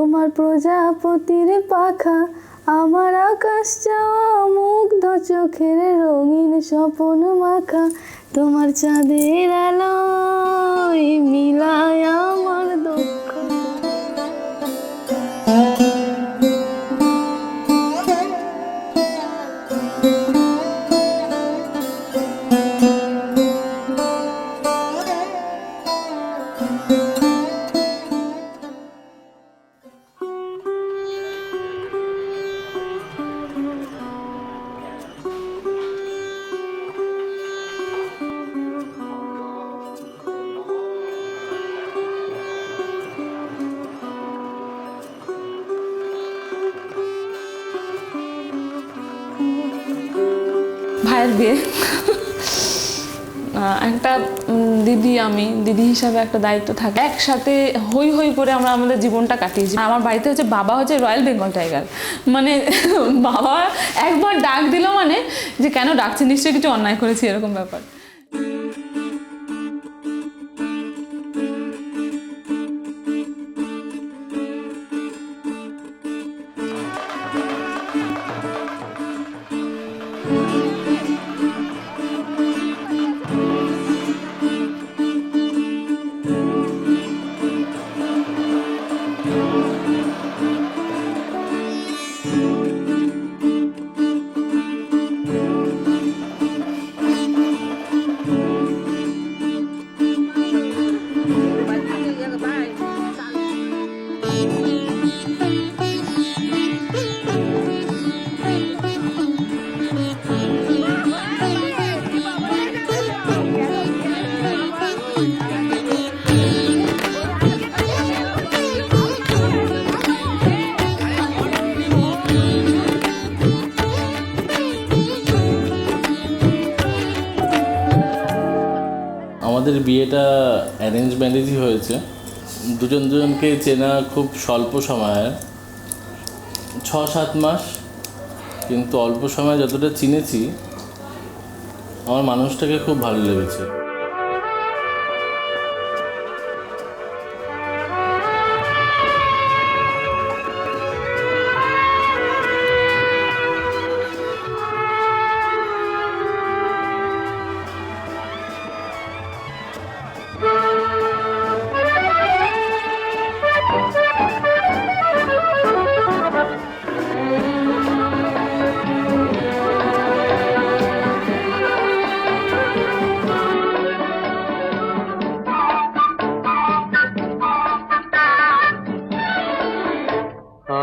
তোমার প্রজাপতির পাখা, আমার আকাশ চাওয়া মুগ্ধ চোখের রঙিন স্বপন মাখা। তোমার চাঁদের আলোয় মিলায় আমার দুঃখ। ভাইয়ের বিয়ে। একটা দিদি আমি, দিদি হিসাবে একটা দায়িত্ব থাকে। একসাথে হই হই করে আমরা আমাদের জীবনটা কাটিয়েছি। আমার বাড়িতে হচ্ছে বাবা হচ্ছে রয়্যাল বেঙ্গল টাইগার মানে বাবা একবার ডাক দিল মানে যে, কেন ডাকছে নিশ্চয়ই কিছু অন্যায় করেছি, এরকম ব্যাপার। আমাদের বিয়েটা অ্যারেঞ্জ ম্যারেজই হয়েছে। দুজন দুজনকে চেনা খুব স্বল্প সময়ে ছ সাত মাস, কিন্তু অল্প সময়ে যতটা চিনেছি, আমার মানুষটাকে খুব ভালো লেগেছে।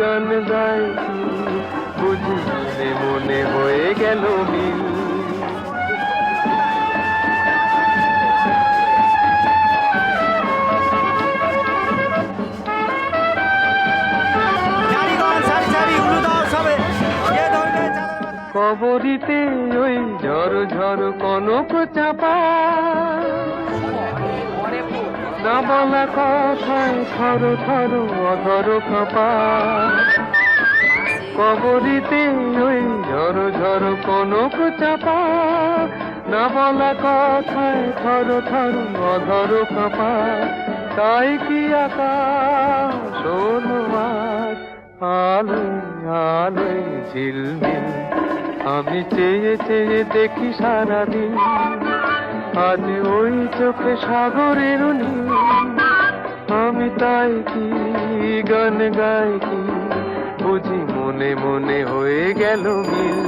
গান গাই বুঝি মনে মনে হয়ে গেল মিল। কবরিতে ওই ঝড় ঝড় কনক চাপা। না বলা কথায় থর থর অধর খাপা কবরিতে ওই ঝড় ঝড় কনক চাপা। না বলা কথায় থর থর অধর খাপা তাই কি আকাশ আজ আলোয় আলোয় ঝিলমিল। আমি চেয়ে চেয়ে দেখি সারাদিন। আজ ওই চোখে সাগরের আমি তাই কি গান গাই কি? বুঝি মনে মনে হয়ে গেল মিল।